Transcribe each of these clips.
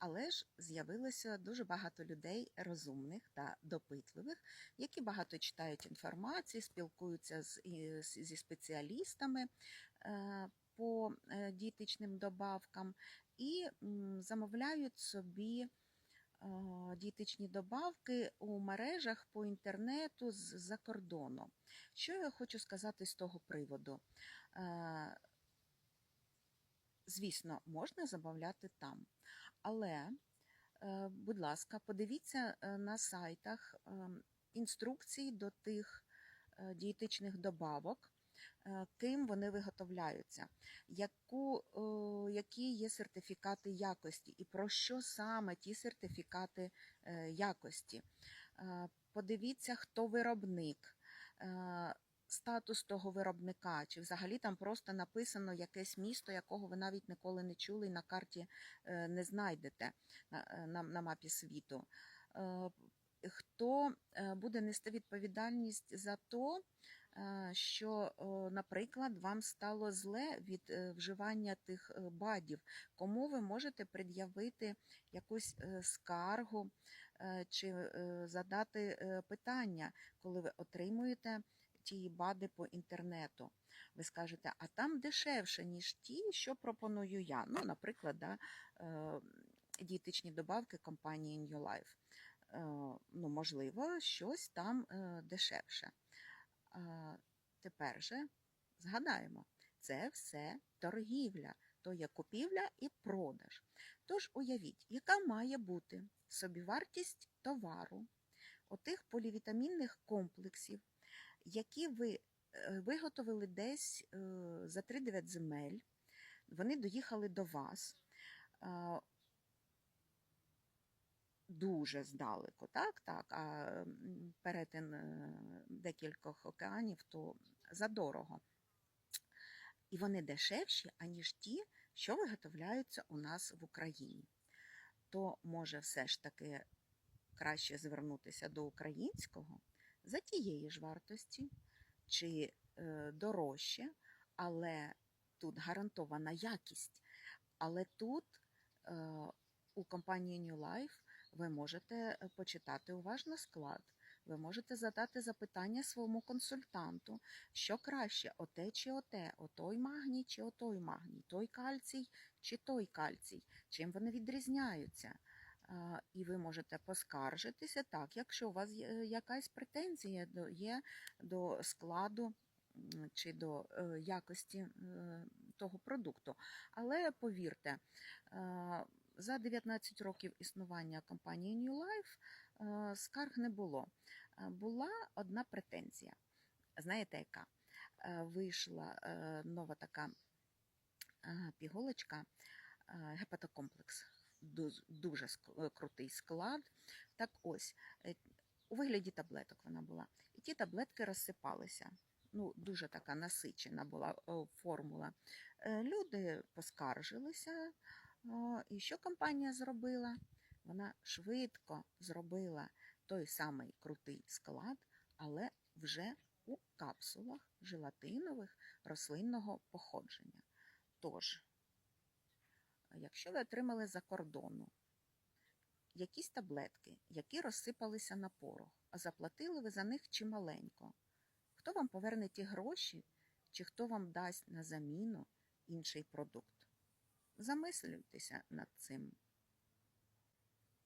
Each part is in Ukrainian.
Але ж з'явилося дуже багато людей розумних та допитливих, які багато читають інформації, спілкуються з, зі спеціалістами е, по е, дієтичним добавкам і замовляють собі е, дієтичні добавки у мережах по інтернету з-за кордону. Що я хочу сказати з того приводу? Звісно, можна замовляти там, але, е, будь ласка, подивіться е, на сайтах ем, інструкції до тих е, дієтичних добавок, е, ким вони виготовляються, яку, е, які є сертифікати якості і про що саме ті сертифікати е, якості. Е, Подивіться, хто виробник. Статус того виробника, чи взагалі там просто написано якесь місто, якого ви навіть ніколи не чули і на карті е, не знайдете на, е, на, на мапі світу. Е, Хто буде нести відповідальність за те, що, наприклад, вам стало зле від вживання тих бадів, кому ви можете пред'явити якусь скаргу чи задати питання, коли ви отримуєте ті бади по інтернету. Ви скажете, а там дешевше, ніж ті, що пропоную я. Ну, наприклад, да, е, дієтичні добавки компанії New Life. Е, Ну, можливо, щось там е, дешевше. Тепер же згадаємо, це все торгівля, то є купівля і продаж. Тож уявіть, яка має бути собівартість товару, отих полівітамінних комплексів, які ви е, виготовили десь е, за 3-9 земель, вони доїхали до вас. Дуже здалеку, так, так, а перетин е, декількох океанів то задорого. І вони дешевші, аніж ті, що виготовляються у нас в Україні. То може все ж таки краще звернутися до українського за тієї ж вартості, чи е, дорожче, але тут гарантована якість. Але тут е, у компанії New Life ви можете е, почитати уважно склад, ви можете задати запитання своєму консультанту, що краще, оте чи оте, отой магній чи отой магній, той кальцій чи той кальцій, чим вони відрізняються. І ви можете поскаржитися так, якщо у вас е, якась претензія є до складу чи до е, якості е, того продукту. Але повірте, за 19 років існування компанії New Life скарг не було. Була одна претензія. Знаєте, яка? Вийшла нова така піголочка, гепатокомплекс. Дуже е, крутий склад. Так ось, е, у вигляді таблеток вона була. І ті таблетки розсипалися. Ну, дуже така насичена була е, формула. Люди поскаржилися. І що компанія зробила? Вона швидко зробила той самий крутий склад, але вже у капсулах желатинових рослинного походження. Тож, якщо ви отримали за кордону якісь таблетки, які розсипалися на порох, а заплатили ви за них чималенько, хто вам поверне ті гроші, чи хто вам дасть на заміну інший продукт? Замислюйтеся над цим.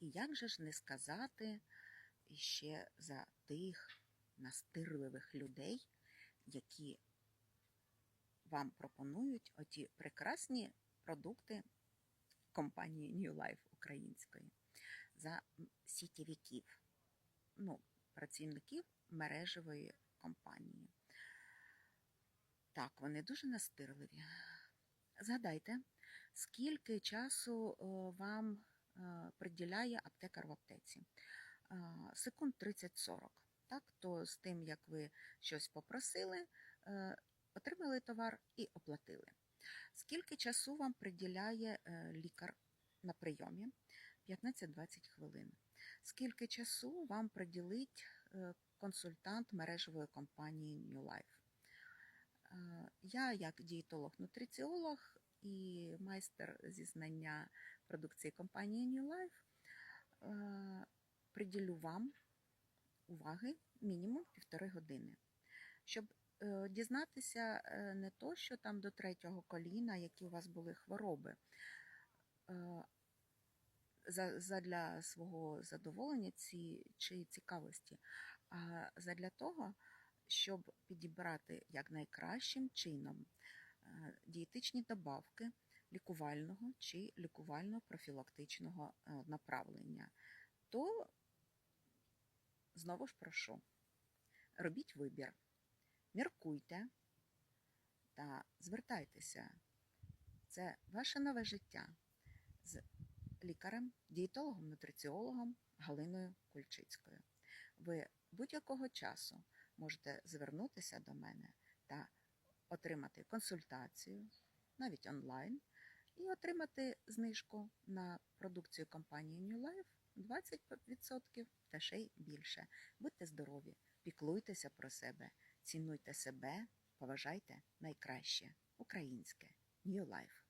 І як же ж не сказати ще за тих настирливих людей, які вам пропонують оті прекрасні продукти компанії New Life української за м, сітєвиків, ну, працівників мережевої компанії. Так, вони дуже настирливі. Згадайте, скільки часу вам е, приділяє аптекар в аптеці? Е, Секунд 30-40. Так, то з тим, як ви щось попросили, е, отримали товар і оплатили. Скільки часу вам приділяє е, лікар на прийомі? 15-20 хвилин. Скільки часу вам приділить е, консультант мережевої компанії New Life? Е, Я, як дієтолог-нутриціолог, і майстер зі знання продукції компанії New Life приділю вам уваги мінімум півтори години, щоб дізнатися е, не то, що там до третього коліна, які у вас були хвороби. е, Задля свого задоволення ці, чи цікавості, а задля того, щоб підібрати якнайкращим чином е, дієтичні добавки лікувального чи лікувально-профілактичного е, направлення, то знову ж прошу, робіть вибір, міркуйте та звертайтеся. Це ваше нове життя з лікарем, дієтологом, нутриціологом Галиною Кульчицькою. Ви будь-якого часу можете звернутися до мене та отримати консультацію, навіть онлайн, і отримати знижку на продукцію компанії New Life 20% та ще й більше. Будьте здорові, піклуйтеся про себе, цінуйте себе, поважайте найкраще українське New Life.